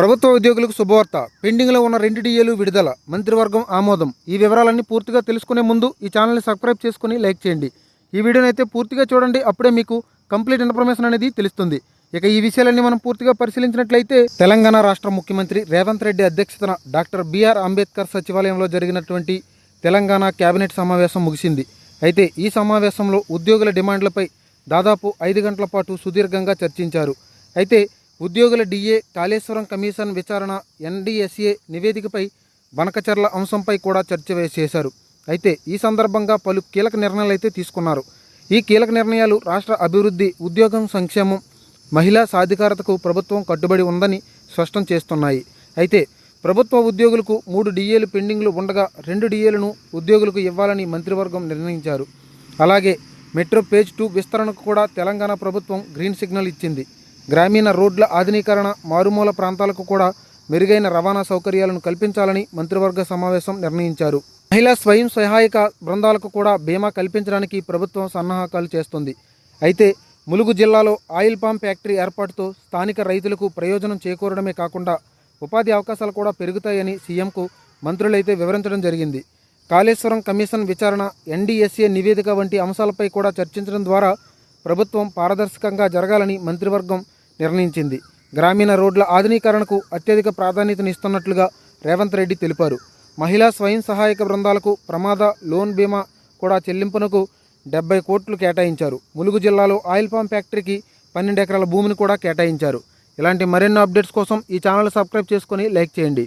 ప్రభుత్వ ఉద్యోగులకు శుభవార్త. పెండింగ్లో ఉన్న రెండు డిఏలు విడుదల. మంత్రివర్గం ఆమోదం. ఈ వివరాలన్నీ పూర్తిగా తెలుసుకునే ముందు ఈ ఛానల్ని సబ్స్క్రైబ్ చేసుకుని లైక్ చేయండి. ఈ వీడియోని అయితే పూర్తిగా చూడండి. అప్పుడే మీకు కంప్లీట్ ఇన్ఫర్మేషన్ అనేది తెలుస్తుంది. ఇక ఈ విషయాలన్నీ మనం పూర్తిగా పరిశీలించినట్లయితే తెలంగాణ రాష్ట్ర ముఖ్యమంత్రి రేవంత్ రెడ్డి అధ్యక్షతన డాక్టర్ బీఆర్ అంబేద్కర్ సచివాలయంలో జరిగినటువంటి తెలంగాణ కేబినెట్ సమావేశం ముగిసింది. అయితే ఈ సమావేశంలో ఉద్యోగుల డిమాండ్లపై దాదాపు ఐదు గంటల పాటు సుదీర్ఘంగా చర్చించారు. అయితే ఉద్యోగుల డిఏ కాళేశ్వరం కమిషన్ విచారణ ఎన్డీఎస్ఏ నివేదికపై బనకచర్ల అంశంపై కూడా చర్చ చేశారు. అయితే ఈ సందర్భంగా పలు కీలక నిర్ణయాలు అయితే తీసుకున్నారు. ఈ కీలక నిర్ణయాలు రాష్ట్ర అభివృద్ధి ఉద్యోగం సంక్షేమం మహిళా సాధికారతకు ప్రభుత్వం కట్టుబడి ఉందని స్పష్టం చేస్తున్నాయి. అయితే ప్రభుత్వ ఉద్యోగులకు మూడు డిఏలు పెండింగ్లు ఉండగా రెండు డిఏలను ఉద్యోగులకు ఇవ్వాలని మంత్రివర్గం నిర్ణయించారు. అలాగే మెట్రో పేజ్ టూ విస్తరణకు కూడా తెలంగాణ ప్రభుత్వం గ్రీన్ సిగ్నల్ ఇచ్చింది. గ్రామీణ రోడ్ల ఆధునీకరణ మారుమూల ప్రాంతాలకు కూడా మెరుగైన రవాణా సౌకర్యాలను కల్పించాలని మంత్రివర్గ సమావేశం నిర్ణయించారు. మహిళా స్వయం సహాయక బృందాలకు కూడా బీమా కల్పించడానికి ప్రభుత్వం సన్నాహకాలు చేస్తుంది. అయితే ములుగు జిల్లాలో ఆయిల్ పామ్ ఫ్యాక్టరీ ఏర్పాటుతో స్థానిక రైతులకు ప్రయోజనం చేకూరడమే కాకుండా ఉపాధి అవకాశాలు కూడా పెరుగుతాయని సీఎంకు మంత్రులైతే వివరించడం జరిగింది. కాళేశ్వరం కమిషన్ విచారణ ఎన్డీఎస్ఏ నివేదిక వంటి అంశాలపై కూడా చర్చించడం ద్వారా ప్రభుత్వం పారదర్శకంగా జరగాలని మంత్రివర్గం నిర్ణయించింది. గ్రామీణ రోడ్ల ఆధునీకరణకు అత్యధిక ప్రాధాన్యతనిస్తున్నట్లుగా రేవంత్ రెడ్డి తెలిపారు. మహిళా స్వయం సహాయక బృందాలకు ప్రమాద లోన్ బీమా కూడా చెల్లింపునకు డెబ్బై కోట్లు కేటాయించారు. ములుగు జిల్లాలో ఆయిల్ పామ్ ఫ్యాక్టరీకి పన్నెండు ఎకరాల భూమిని కూడా కేటాయించారు. ఇలాంటి మరెన్నో అప్డేట్స్ కోసం ఈ ఛానల్ సబ్స్క్రైబ్ చేసుకొని లైక్ చేయండి.